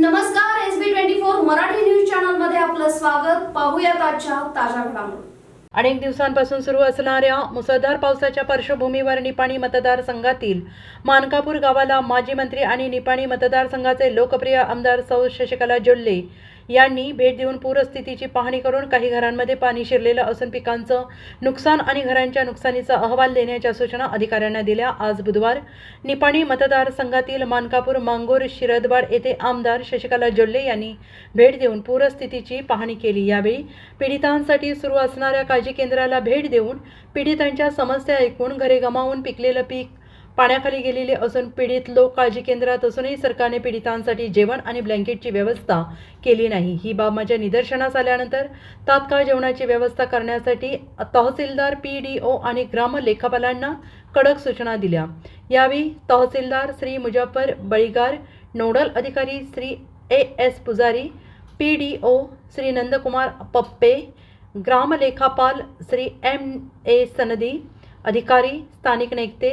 नमस्कार S B twenty four Marathi news चॅनलमध्ये आपलं स्वागत. पाहूया आजच्या ताज्या घडामोडी. अनेक दिवसांपासून सुरू असणाऱ्या मुसळधार पावसाच्या पार्श्वभूमीवर निपाणी मतदारसंघातील मानकापूर गावाला माजी मंत्री आणि निपाणी मतदारसंघाचे लोकप्रिय आमदार सौ शशिकला जोल्ले यांनी भेट देऊन पूरस्थितीची पाहणी करून काही घरांमध्ये पाणी शिरलेलं असून पिकांचं नुकसान आणि घरांच्या नुकसानीचा अहवाल देण्याच्या सूचना अधिकाऱ्यांना दिल्या. आज बुधवार निपाणी मतदारसंघातील मानकापूर मांगोर शिरदवाड येथे आमदार शशिकला जोल्ले यांनी भेट देऊन पूरस्थितीची पाहणी केली. यावेळी पीडितांसाठी सुरू असणाऱ्या काळजी केंद्राला भेट देऊन पीडितांच्या समस्या ऐकून घरे गमावून पिकलेलं पीक पाण्याखाली गेलेले असून पीडित लोक काळजी केंद्रात असूनही सरकारने पीडितांसाठी जेवण आणि ब्लँकेटची व्यवस्था केली नाही. ही बाब माझ्या निदर्शनास आल्यानंतर तात्काळ जेवणाची व्यवस्था करण्यासाठी तहसीलदार पी डी ओ आणि ग्रामलेखापालांना कडक सूचना दिल्या. यावेळी तहसीलदार श्री मुजफ्फर बळीगार नोडल अधिकारी Shri A S Pujari P D O Shri Nandkumar Pappe ग्रामलेखापाल Shri M A Sanadi अधिकारी स्थानिक नेते